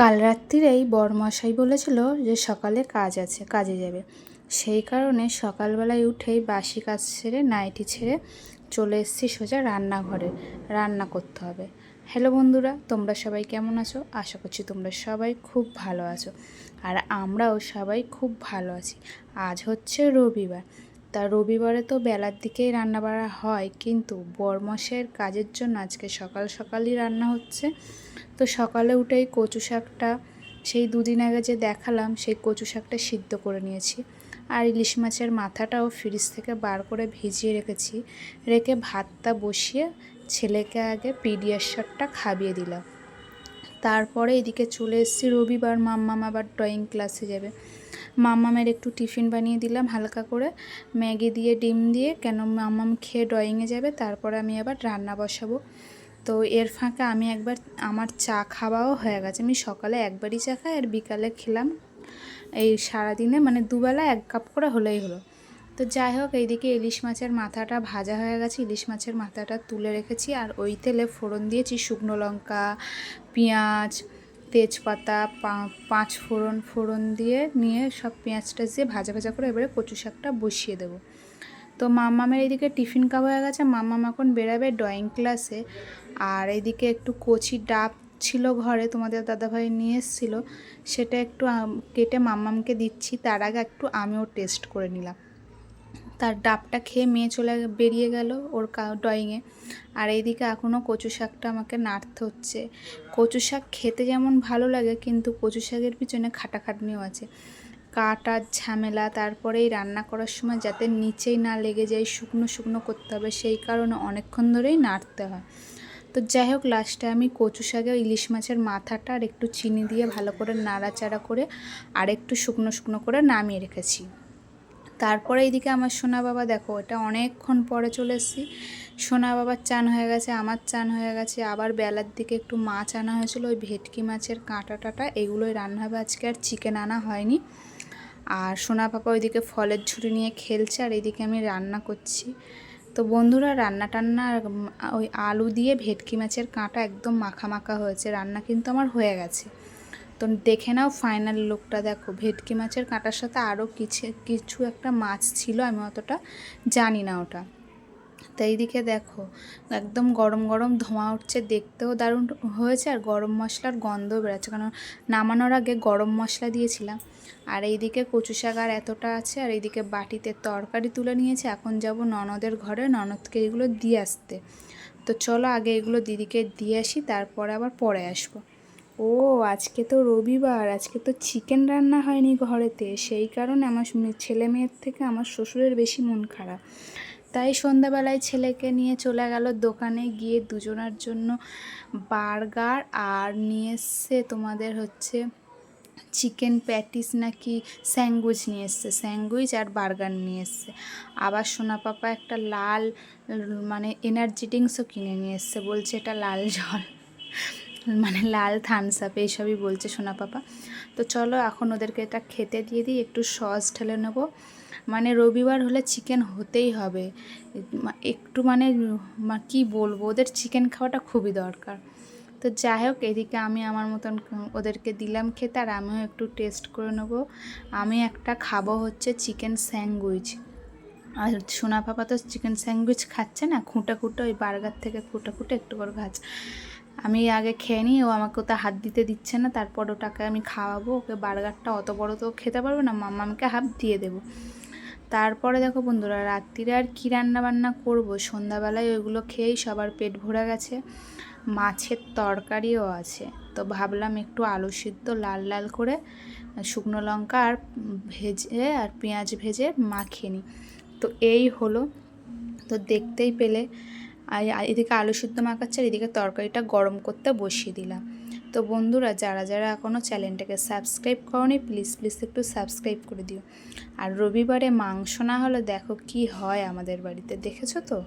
কাল রাত্রিরেই বরমশাই বলেছিল যে সকালে কাজ আছে, কাজে যাবে। সেই কারণে সকালবেলায় উঠেই বাসি কাজ ছেড়ে নাইটি ছেড়ে চলে এসেছি সোজা রান্নাঘরে। রান্না করতে হবে। হ্যালো বন্ধুরা, তোমরা সবাই কেমন আছো? আশা করছি তোমরা সবাই খুব ভালো আছো। আর আমরাও সবাই খুব ভালো আছি। আজ হচ্ছে রবিবার। তা রবিবারে তো বেলার দিকেই রান্না বাড়া হয়, কিন্তু বরমশের কাজের জন্য আজকে সকাল সকালই রান্না হচ্ছে। তো সকালে উঠেই কচু শাকটা সেই দুদিন আগে যে দেখালাম, সেই কচু শাকটা সিদ্ধ করে নিয়েছি। আর ইলিশ মাছের মাথাটাও ফ্রিজ থেকে বার করে ভিজিয়ে রেখেছি। রেখে ভাতটা বসিয়ে ছেলেকে আগে পিডিয়াশারটা খাবিয়ে দিলাম। তারপরে এদিকে চলে এসেছি, রবিবার মাম্মাম আবার ড্রয়িং ক্লাসে যাবে। মাম্মামের একটু টিফিন বানিয়ে দিলাম হালকা করে। ম্যাগি দিয়ে, ডিম দিয়ে, কেন মাম্মাম খেয়ে ড্রয়িংয়ে যাবে, তারপরে আমি আবার রান্না বসাবো। তো এর ফাঁকে আমি একবার আমার চা খাওয়াও হয়ে গেছে। আমি সকালে একবারই চা খাই আর বিকালে খেলাম। এই সারাদিনে মানে দুবেলা এক কাপ করে হলেই হলো। তো যাই হোক, এইদিকে ইলিশ মাছের মাথাটা ভাজা হয়ে গেছে। ইলিশ মাছের মাথাটা তুলে রেখেছি আর ওই তেলে ফোড়ন দিয়েছি শুকনো লঙ্কা, পেঁয়াজ, তেজপাতা পাঁচ ফোড়ন ফোড়ন দিয়ে নিয়ে সব পেঁয়াজটা দিয়ে ভাজা ভাজা করে এবারে কচু শাকটা বসিয়ে দেবো। তো মাম্মামের এইদিকে টিফিন কাপ হয়ে গেছে। মাম্মাম এখন বেরাবে ড্রয়িং ক্লাসে। আর এইদিকে একটু কচি ডাব ছিল ঘরে, তোমাদের দাদাভাই নিয়ে এসেছিল। সেটা একটু কেটে মাম্মামকে দিচ্ছি। তার আগে একটু আমিও টেস্ট করে নিলাম। তার ডাবটা খেয়ে মেয়ে চলে বেরিয়ে গেল ওর ড্রয়িংয়ে। আর এইদিকে এখনও কচু শাকটা আমাকে নাড়তে হচ্ছে। কচু শাক খেতে যেমন ভালো লাগে, কিন্তু কচু শাকের পিছনে খাটাখাটনিও আছে। কাটার ঝামেলা তারপরে এই রান্না করার সময় যাতে নিচেই না লেগে যায়, শুকনো শুকনো করতে হবে, সেই কারণে অনেকক্ষণ ধরেই নাড়তে হয়। তো যাই হোক লাস্টে আমি কচু শাকে ইলিশ মাছের মাথাটা আর একটু চিনি দিয়ে ভালো করে নাড়াচাড়া করে আর একটু শুকনো শুকনো করে নামিয়ে রেখেছি। তারপরে এইদিকে আমার সোনা বাবা, দেখো, এটা অনেকক্ষণ পরে চলে এসেছি। সোনা বাবার চান হয়ে গেছে, আমার চান হয়ে গেছে, আবার বেলার দিকে একটু মাছ আনা হয়েছিল, ওই ভেটকি মাছের কাঁটা টাটা, এগুলোই রান্না হবে আজকে, আর চিকেন আনা হয়নি। আর সোনা পাপা ওইদিকে ফলের ঝুড়ি নিয়ে খেলছে আর এইদিকে আমি রান্না করছি। তো বন্ধুরা রান্না টান্না ওই আলু দিয়ে ভেটকি মাছের কাঁটা একদম মাখা মাখা হয়েছে। রান্না কিন্তু আমার হয়ে গেছে। তো দেখে নাও ফাইনাল লুকটা দেখো। ভেটকি মাছের কাঁটার সাথে আরও কিছু কিছু একটা মাছ ছিল, আমি অতটা জানি না ওটা। তো এইদিকে দেখো, একদম গরম গরম ধোঁয়া উঠছে, দেখতেও দারুণ হয়েছে আর গরম মশলার গন্ধও বেরোচ্ছে, কারণ নামানোর আগে গরম মশলা দিয়েছিলাম। আর এইদিকে কচু শাক আর এতটা আছে, আর এইদিকে বাটিতে তরকারি তুলে নিয়েছে, এখন যাব ননদের ঘরে, ননদকে এগুলো দিয়ে আসতে। তো চলো আগে এগুলো দিদিকে দিয়ে আসি, তারপরে আবার পরে আসব। ও, আজকে তো রবিবার, আজকে তো চিকেন রান্না হয়নি ঘরেতে, সেই কারণে আমার ছেলে মেয়ের থেকে আমার শ্বশুরের বেশি মন খারাপ। তাই সন্ধ্যাবেলায় ছেলেকে নিয়ে চলে গেল দোকানে। গিয়ে দুজনার জন্য বার্গার আর নিয়ে এসছে তোমাদের হচ্ছে চিকেন প্যাটিস নাকি স্যাঙ্গুইচ নিয়ে এসছে। স্যাঙ্গুইচ আর বার্গার নিয়ে এসছে। আবার সোনা পাপা একটা লাল মানে এনার্জি ড্রিঙ্কসও কিনে নিয়ে এসছে। বলছে এটা লাল জল মানে লাল থামস আপ, এইসবই বলছে সোনা পাপা। তো চলো এখন ওদেরকে এটা খেতে দিয়ে দিই, একটু সস ঢেলে নেব। মানে রবিবার হলে চিকেন হতেই হবে। একটু মানে কি বলব? ওদের চিকেন খাওয়াটা খুবই দরকার। তো যাই হোক, এদিকে আমি আমার মতন ওদেরকে দিলাম খেতে আর আমিও একটু টেস্ট করে নেব। আমি একটা খাব হচ্ছে চিকেন স্যান্ডউইচ আর সোনা পাপা তো চিকেন স্যান্ডউইচ খাচ্ছে না, খুঁটে খুঁটে, ওই বার্গার থেকে খুঁটে খুঁটে, একটু করে খাচ্ছে আমি আগে খেয়ে নিই, ও আমাকে ওটা হাত দিতে দিচ্ছে না, তারপর ওটাকে আমি খাওয়াবো, ওকে বার্গারটা অত বড় তো খেতে পারবে না মাম্মা আমাকে হাফ দিয়ে দেবো। তারপরে দেখো বন্ধুরা, রাত্রিরে আর কী রান্না বান্না করব? সন্ধ্যাবেলায় ওইগুলো খেয়েই সবার পেট ভরে গেছে। মাছের তরকারিও আছে। তো ভাবলাম একটু আলু সিদ্ধ, লাল লাল করে শুকনো লঙ্কা আর ভেজে আর পেঁয়াজ ভেজে মাখিয়ে নিই। তো এই হলো। তো দেখতেই পেলে এদিকে আলু সিদ্ধ মাখাচ্ছে আর এদিকে তরকারিটা গরম করতে বসিয়ে দিলাম। তো বন্ধুরা, যারা যারা এখনও চ্যানেলটাকে সাবস্ক্রাইব করনি, প্লিজ প্লিজ একটু সাবস্ক্রাইব করে দিও। আর রবিবারে মাংস না হলে দেখো কি হয় আমাদের বাড়িতে, দেখেছ তো?